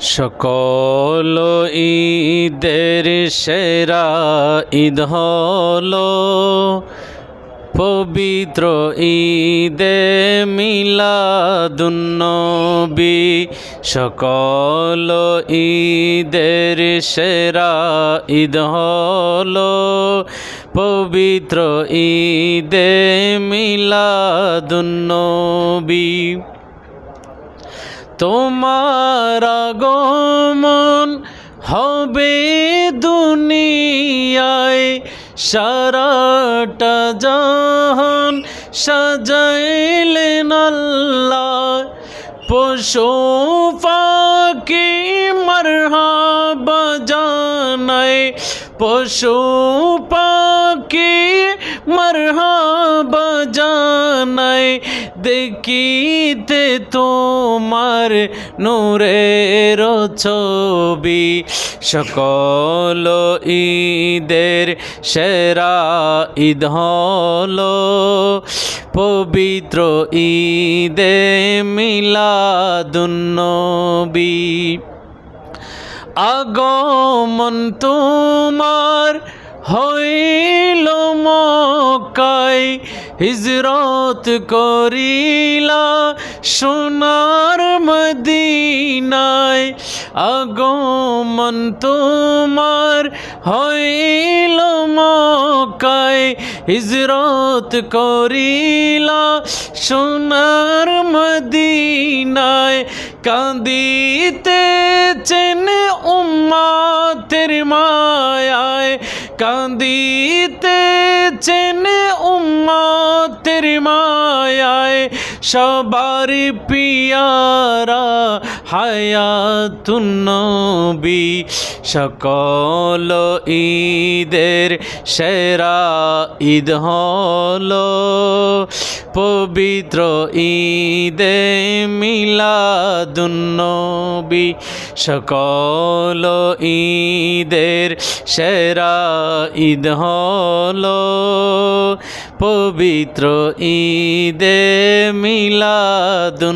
সকল ঈদের সেরা ঈদ হলো পবিত্র ঈদে মিলাদুন্নবী। সকল ঈদের সেরা ঈদ হলো পবিত্র ঈদে মিলাদুন্নবী। তোমার আগমন হবে দুনিয়ায়। সারাটা জাহান সাজাইলেন আল্লাহ। পশু পাখি মারহাবা জানায়। পশু পাখি মারহাবা জানায় দেখিতে তোমার নূরের ছবি। সকল ঈদের সেরা ঈদ হলো পবিত্র ঈদে মিলাদুন্নবী। আগমন তোমার হইল মকাই হিজরত করিলা সোনার মদিনায়। আগমন তোমার হইল মকাই হিজরত করিলা সোনার মদিনায়। কান্দিতেছেন উম্মাতের মায়ায় কান্দিতেছেন উম্মাতের মায়ায় সবার পিয়ারা হায়াতুন্নবী সকল ঈদের সেরা ঈদ হলো পবিত্র ঈদে মিলাদুন্নবী সকল ঈদের সেরা ঈদ হলো পবিত্র ঈদে মিলাদুন্নবী